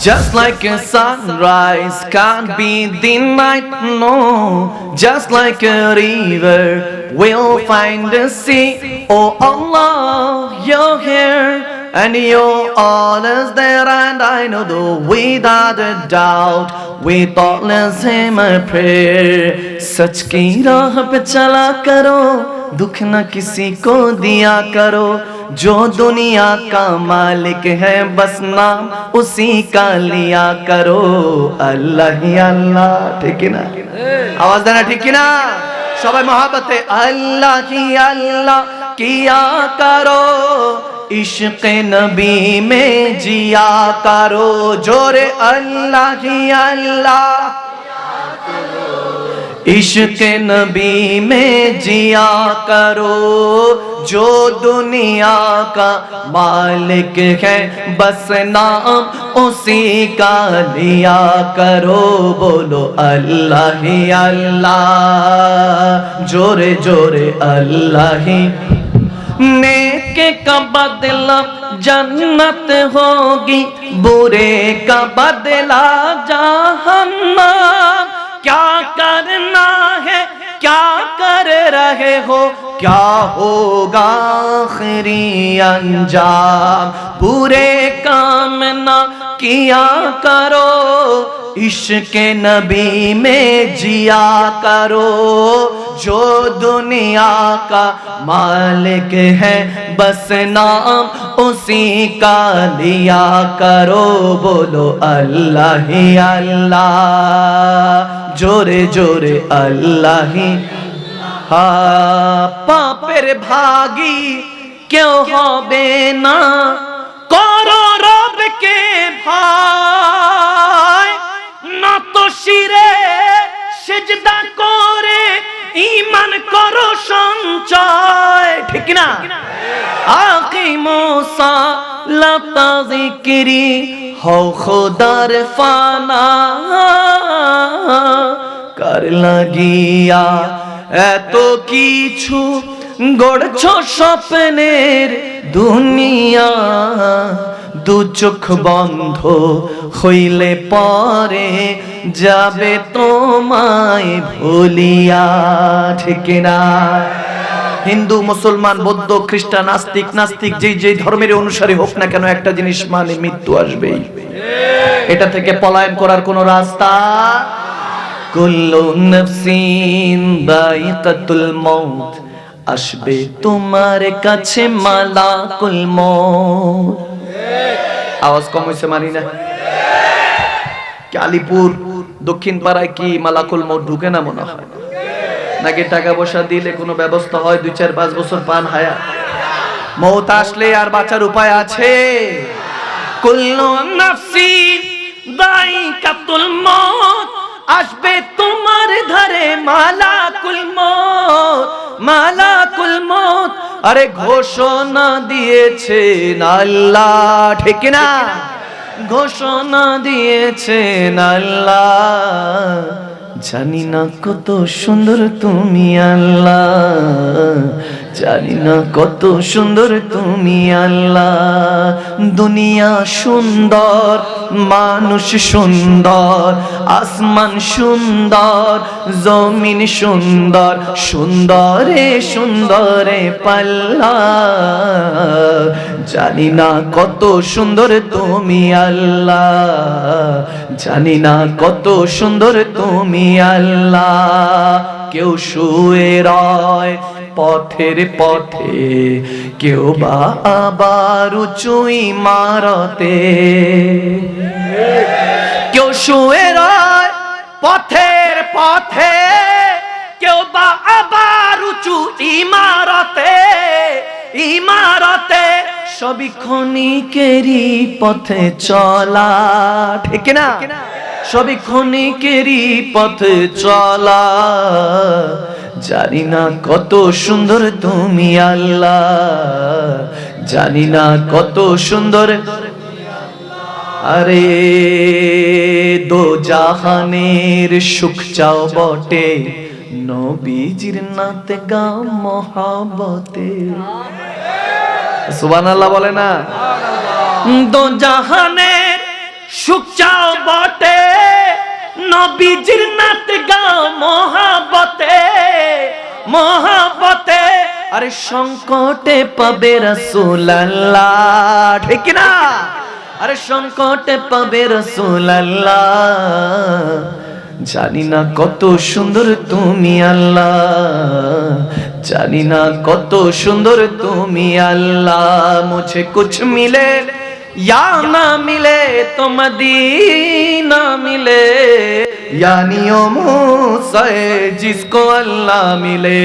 Just like a sunrise can't be denied, no. Just like a river will find the sea. Oh Allah, you're here and you're always there, and I know the without a doubt. We thoughtless him a prayer. सच की राह पे चला करो दुख न किसी को दिया करो جو دنیا کا مالک ہے، بس نام اسی کا لیا کرو۔ اللہ ہی اللہ، ٹھیک ہے نا؟ آواز دینا ٹھیک ہے نا؟ সবাই محبت اللہ ہی اللہ، کیا کرو؟ عشق نبی میں جیا کرو۔ جور اللہ ہی اللہ۔ عشق نبی میں جیا کرو۔ جو دنیا کا مالک ہے، بس نام اسی کا لیا کرو، بولو اللہ ہی اللہ۔ جورے جورے اللہ ہی۔ نیک کا بدلہ جنت ہوگی، برے کا بدلہ جہنم۔ کیا کرنا ہے، کیا کر رہے ہو؟ کیا ہوگا آخری انجام؟ پورے کام نہ کیا کرو، عشق نبی میں جیا کرو۔ جو دنیا کا مالک ہے، بس نام اسی کا لیا کرو۔ بولو اللہ ہی اللہ۔ جورے جورے اللہ ہی হা পাপের ভাগী কেউ হবে না। করো রবকে ভাই তো শিরে সেজদা করে ইমান করো সঞ্চয়। ঠিক না আকি মোসা, লতা জিকিরি হও খোদার ফানা। কার লাগিয়া এত কিছু গড়ছ স্বপ্নের দুনিয়া। দু চোখ বন্ধ হইলে পরে যাবে তোমায় ভুলিয়া, ঠিক না? হিন্দু, মুসলমান, বৌদ্ধ, খ্রিস্টান নাস্তিক নাস্তিক, যেই যেই ধর্মের অনুসারী হোক না কেন, একটা জিনিস মানে মৃত্যু আসবেই। এটা থেকে পলায়ন করার কোন রাস্তা কুল্লু নফসিন দাইকাতুল মউত, আসবে তোমার কাছে মালাকুল মউত। আওয়াজ কম হইছে, মানি না। দক্ষিণ পাড়ায় কি মালাকুল মউত ঢুকে না মনে হয়? নাকি টাকা পয়সা দিলে কোনো ব্যবস্থা হয় দুই চার পাঁচ বছর পান হায়া? মৌত আসলে আর বাঁচার উপায় আছে। কুল্লু নাফসি দাইকাতুল মউত আসবে তোমার ধারে মালাকুল মউত মালাকুল মউত। আরে ঘোষণা দিয়েছেন আল্লাহ, ঠিক না ঘোষণা দিয়েছেন আল্লাহ। জানি না কত সুন্দর তুমি আল্লাহ। জানি না কত সুন্দর তুমি আল্লাহ। দুনিয়া সুন্দর, মানুষ সুন্দর, আসমান সুন্দর, জমিন সুন্দর, সুন্দরে সুন্দরে পাল্লা। জানি না কত সুন্দর তুমি আল্লাহ। জানি না কত সুন্দর তুমি আল্লাহ। কেউ শুয়ে রয় পথের পথে, কেউ বা আবার উঁচুই মারতে। কেউ শুয়ে রয় পথের পথে, কেউ বা আবার উঁচু ইমারতে। ইমারতে সবই ক্ষণিকেরই পথে চলা। ঠিক না সবই ক্ষণিকেরই পথে চলা। জানি না কত সুন্দর তুমি আল্লাহ। জানি না কত সুন্দর। আরে দো জাহানের সুখ চাও বটে, নবীজির নাতে গা মহাবতে সুবহানাল্লাহ বলে না? দো জাহানের সুখ চাও বটে নবীজির নাত গাও মহাবতে মহাবতে আরে সংকটে পাবে রসুল্লাহ ঠিক না আরে সংকটে পাবে রসুল্লাহ জানি না কত সুন্দর তুমি আল্লাহ, জানি না কত সুন্দর তুমি আল্লাহ। মুঝে কুছ মিলে या ना मिले तो मदीना मिले यानी ओ मूसा जिसको अल्लाह मिले